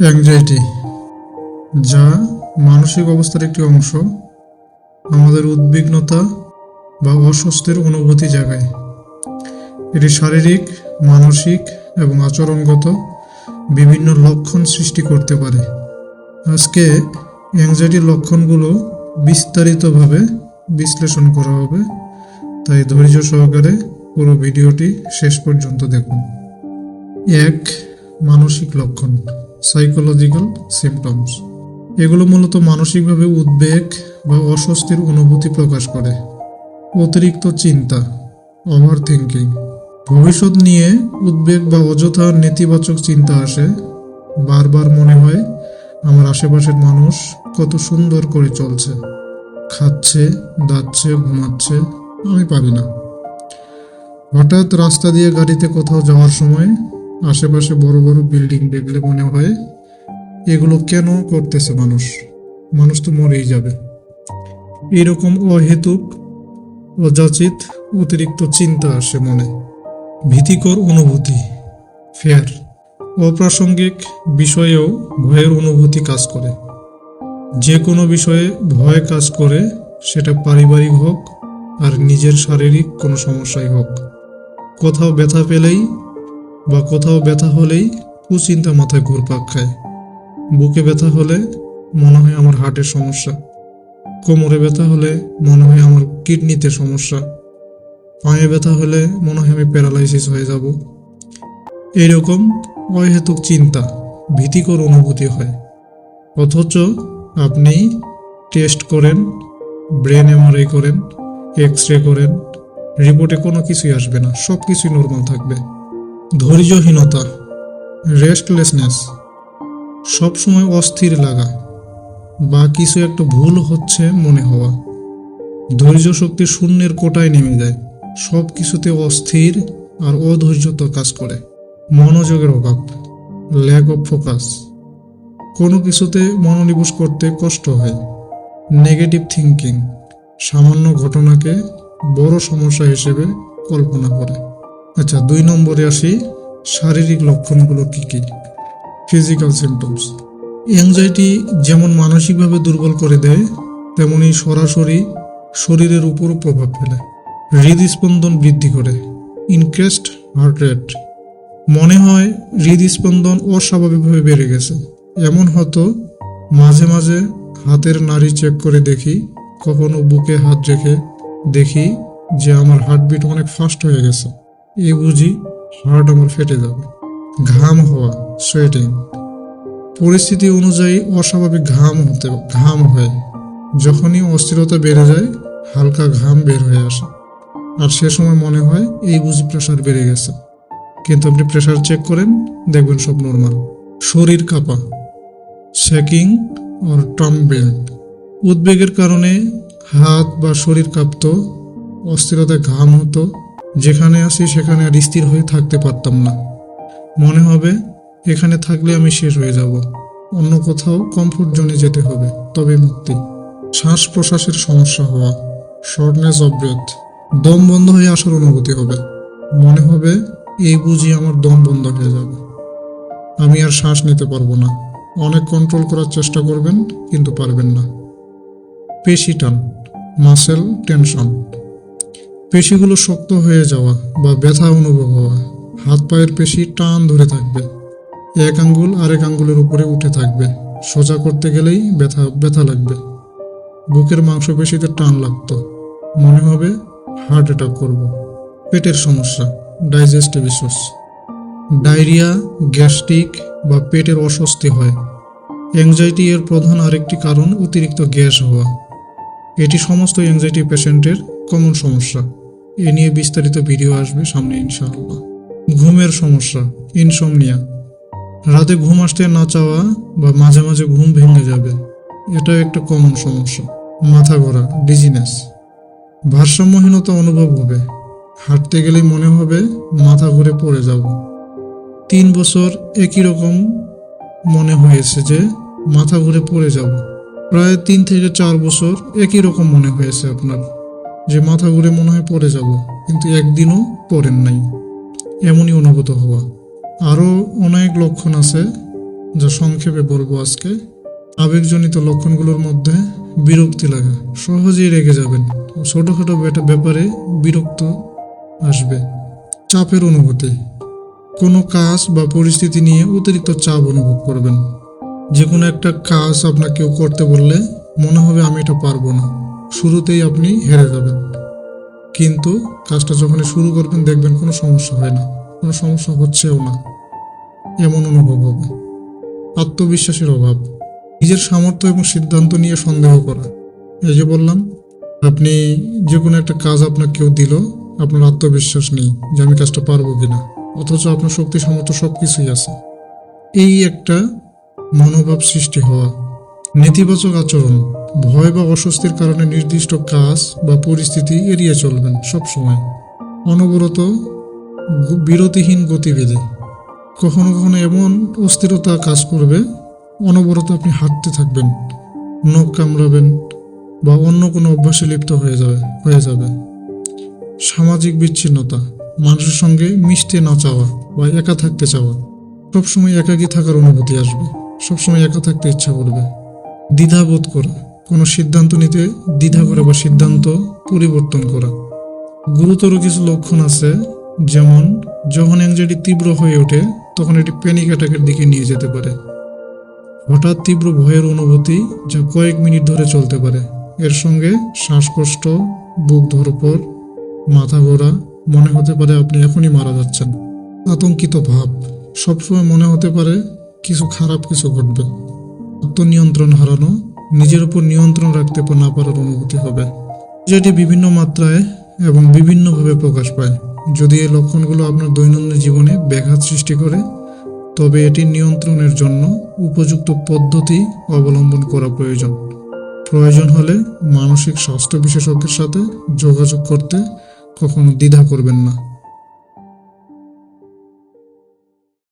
Anxiety যা মানসিক অবস্থার একটি অংশ, আমাদের উদ্বিগ্নতা বা অস্বস্তির অনুভূতি জাগায়। এটি শারীরিক, মানসিক এবং আচরণগত বিভিন্ন লক্ষণ সৃষ্টি করতে পারে। আজকে অ্যাংজাইটির লক্ষণগুলো বিস্তারিতভাবে বিশ্লেষণ করা হবে, তাই ধৈর্য সহকারে পুরো ভিডিওটি শেষ পর্যন্ত দেখুন। এক, মানসিক লক্ষণ। সাইকোলজিক্যাল সিমটমস এগুলো মূলত মানসিকভাবে উদ্বেগ বা অস্বস্তির অনুভূতি প্রকাশ করে। অতিরিক্ত চিন্তা ওভার থিঙ্কিং ভবিষ্যৎ নিয়ে উদ্বেগ বা অযথা নেতিবাচক চিন্তা আসে। বারবার মনে হয়, আমার আশেপাশের মানুষ কত সুন্দর করে চলছে। খাচ্ছে, দাচ্ছে, ঘুমাচ্ছে, আমি পারি না। হঠাৎ রাস্তা দিয়ে গাড়িতে কোথাও যাওয়ার সময় আশেপাশে বড় বড় বিল্ডিং দেখলে মনে হয় এগুলো কেন করতেছে মানুষ? মানুষ তো মরেই যাবে। এরকম অহেতুক, অযাচিত, অতিরিক্ত চিন্তা আসে মনে। ভীতিকর অনুভূতি ফেয়ার অপ্রাসঙ্গিক বিষয়েও ভয়ের অনুভূতি কাজ করে। যে কোনো বিষয়ে ভয় কাজ করে, সেটা পারিবারিক হোক আর নিজের শারীরিক কোনো সমস্যাই হোক। কোথাও ব্যথা পেলেই বা কোথাও ব্যথা হলেই কুচিন্তা মাথায় ঘুরপাক খায়। বুকে ব্যথা হলে মনে হয় আমার হার্টের সমস্যা। কোমরে ব্যথা হলে মনে হয় আমার কিডনিতে সমস্যা। পায়ে ব্যথা হলে মনে হয় আমি প্যারালাইসিস হয়ে যাব। এইরকম অহেতুক চিন্তা, ভীতিকর অনুভূতি হয়। অথচ আপনি টেস্ট করেন, ব্রেন এমআরআই করেন এক্স রে করেন, রিপোর্টে কোনো কিছুই আসবে না সব কিছুই নর্মাল থাকবে। ধৈর্যহীনতা রেস্টলেসনেস সবসময় অস্থির লাগা, বা কিছু একটা ভুল হচ্ছে মনে হওয়া। ধৈর্য শক্তি শূন্যের কোটায় নেমে যায় সব কিছুতে অস্থির আর অধৈর্যতা কাজ করে। মনোযোগের অভাব ল্যাক অফ ফোকাস কোনো কিছুতে মনোনিবেশ করতে কষ্ট হয়। নেগেটিভ থিঙ্কিং সামান্য ঘটনাকে বড় সমস্যা হিসেবে কল্পনা করে। আচ্ছা দুই নম্বরে আসি, শারীরিক লক্ষণগুলো কি কি? ফিজিক্যাল সিমটমস অ্যাংজাইটি যেমন মানসিকভাবে দুর্বল করে দেয়, তেমনি সরাসরি শরীরের উপর প্রভাব ফেলে। হৃদস্পন্দন বৃদ্ধি করে ইনক্রেস্ট হার্ট রেট মনে হয় হৃদস্পন্দন অস্বাভাবিকভাবে বেড়ে গেছে। এমন হতো মাঝে মাঝে হাতের নাড়ি চেক করে দেখি, কখনো বুকে হাত রেখে দেখি যে আমার হার্টবিট অনেক ফাস্ট হয়ে গেছে। এই বুঝি হার্ট আমার ফেটে যাবে। ঘাম হওয়া সোয়েটিং পরিস্থিতি অনুযায়ী অস্বাভাবিক ঘাম হতে, ঘাম হয়। যখনই অস্থিরতা বেড়ে যায়, হালকা ঘাম বের হয়ে আসে। আর সে সময় মনে হয় এই বুঝি প্রেশার বেড়ে গেছে। কিন্তু আপনি প্রেশার চেক করেন, দেখবেন সব নর্মাল শরীর কাঁপা শেকিং অর টম্বেল উদ্বেগের কারণে হাত বা শরীর কাঁপত, অস্থিরতায় ঘাম হতো। যেখানে আসি সেখানে আর স্থির হয়ে থাকতে পারতাম না। মনে হবে, এখানে থাকলে আমি শেষ হয়ে যাব। অন্য কোথাও কমফোর্ট জোনে যেতে হবে, তবে মুক্তি। শ্বাস প্রশ্বাসের সমস্যা হওয়া শর্টনেস অফ ব্রেথ দম বন্ধ হয়ে আসার অনুভূতি হবে। মনে হবে, এই বুঝি আমার দম বন্ধ হয়ে যাবে। আমি আর শ্বাস নিতে পারব না। অনেক কন্ট্রোল করার চেষ্টা করবেন, কিন্তু পারবেন না। পেশি টান মাসেল টেনশন পেশিগুলো শক্ত হয়ে যাওয়া বা ব্যথা অনুভব হওয়া। হাত পায়ের পেশি টান ধরে থাকবে। এক আঙ্গুল আরেক আঙ্গুলের উপরে উঠে থাকবে। সোজা করতে গেলেই ব্যথা ব্যথা লাগবে। বুকের মাংসপেশিতে টান লাগতো। মনে হবে হার্ট অ্যাটাক করব। পেটের সমস্যা ডাইজেস্টিভ ইস্যুস ডায়রিয়া, গ্যাস্ট্রিক বা পেটের অস্বস্তি হয়। অ্যাংজাইটি এর প্রধান আরেকটি কারণ অতিরিক্ত গ্যাস হওয়া। এটি সমস্ত অ্যাংজাইটি পেশেন্টের কমন সমস্যা। এ নিয়ে বিস্তারিত ভিডিও আসবে সামনে, ইনশাআল্লাহ। ঘুমের সমস্যা ইনসমনিয়া রাতে ঘুম আসতে না চাওয়া বা মাঝে মাঝে ঘুম ভেঙে যাবে, এটাও একটা কমন সমস্যা। মাথা ঘোরা ডিজিনেস ভারসাম্যহীনতা অনুভব হবে। হাঁটতে গেলেই মনে হবে মাথা ঘুরে পড়ে যাব। তিন বছর একই রকম মনে হয়েছে যে মাথা ঘুরে পড়ে যাব। প্রায় তিন থেকে চার বছর একই রকম মনে হয়েছে আপনার। যে মাথা ঘুরে মনে হয় পড়ে যাব, কিন্তু একদিনও পড়েন নাই। এমনই অনুভূত হওয়া। আরও অনেক লক্ষণ আছে যা সংক্ষেপে বলব আজকে। আবেগজনিত লক্ষণগুলোর মধ্যে বিরক্তি লাগা। সহজেই রেগে যাবেন। ছোটখাটো ব্যাপারে বিরক্ত আসবে। চাপের অনুভূতি। কোনো কাজ বা পরিস্থিতি নিয়ে অতিরিক্ত চাপ অনুভব করবেন। যে কোনো একটা কাজ আপনাকে কেউ করতে বললে মনে হবে আমি এটা পারব না। শুরুতেই আপনি হেরে যাবেন। কিন্তু কাজটা যখন শুরু করবেন, দেখবেন কোনো সমস্যা হয় না। কোনো সমস্যা হচ্ছেও না। এমন অনুভব হবে। আত্মবিশ্বাসের অভাব। নিজের সামর্থ্য এবং সিদ্ধান্ত নিয়ে সন্দেহ করা। এই যে বললাম, আপনি যে কোনো একটা কাজ আপনাকে কেউ দিল, আপনার আত্মবিশ্বাস নেই যে আমি কাজটা পারব কিনা। অথচ আপনার শক্তি, সামর্থ্য সব কিছুই আছে। এই একটা মনোভাব সৃষ্টি হওয়া। নেতিবাচক আচরণ। ভয় বা অস্বস্তির কারণে নির্দিষ্ট কাজ বা পরিস্থিতি এড়িয়ে চলবেন সবসময়। অনবরত বিরতিহীন গতিবিধি। কখনো কখনো এমন অস্থিরতা কাজ করবে, অনবরত আপনি হাঁটতে থাকবেন, নখ কামড়াবেন বা অন্য কোনো অভ্যাসে লিপ্ত হয়ে যাবে হয়ে যাবে সামাজিক বিচ্ছিন্নতা, মানুষের সঙ্গে মিশতে না চাওয়া বা একা থাকতে চাওয়া। সবসময় একাকী থাকার অনুভূতি আসবে, সবসময় একা থাকতে ইচ্ছা করবে। দ্বিধাবোধ করা। কোনো সিদ্ধান্ত নিতে, দ্বিধা করা বা সিদ্ধান্ত পরিবর্তন করা। গুরুতর কিছু লক্ষণ আছে, যেমন যখন অ্যাংজাইটি তীব্র হয়ে ওঠে, তখন এটি প্যানিক অ্যাটাকের দিকে নিয়ে যেতে পারে। হঠাৎ তীব্র ভয়ের অনুভূতি যা কয়েক মিনিট ধরে চলতে পারে। এর সঙ্গে শ্বাসকষ্ট, বুক ধরপর, মাথা ঘোরা, মনে হতে পারে আপনি এখনই মারা যাচ্ছেন। আতঙ্কিত ভাব। সবসময় মনে হতে পারে কিছু খারাপ কিছু ঘটবে। আত্মনিয়ন্ত্রণ হারানো নিজের উপর নিয়ন্ত্রণ রাখতে না পারার অনুভূতি হবে। যেটি বিভিন্ন মাত্রায় এবং বিভিন্নভাবে প্রকাশ পায়। যদি এই লক্ষণগুলো আপনার দৈনন্দিন জীবনে ব্যাঘাত সৃষ্টি করে, তবে এটি নিয়ন্ত্রণের জন্য উপযুক্ত পদ্ধতি অবলম্বন করা প্রয়োজন। প্রয়োজন হলে মানসিক স্বাস্থ্য বিশেষজ্ঞের সাথে যোগাযোগ করতে কখনো দ্বিধা করবেন না।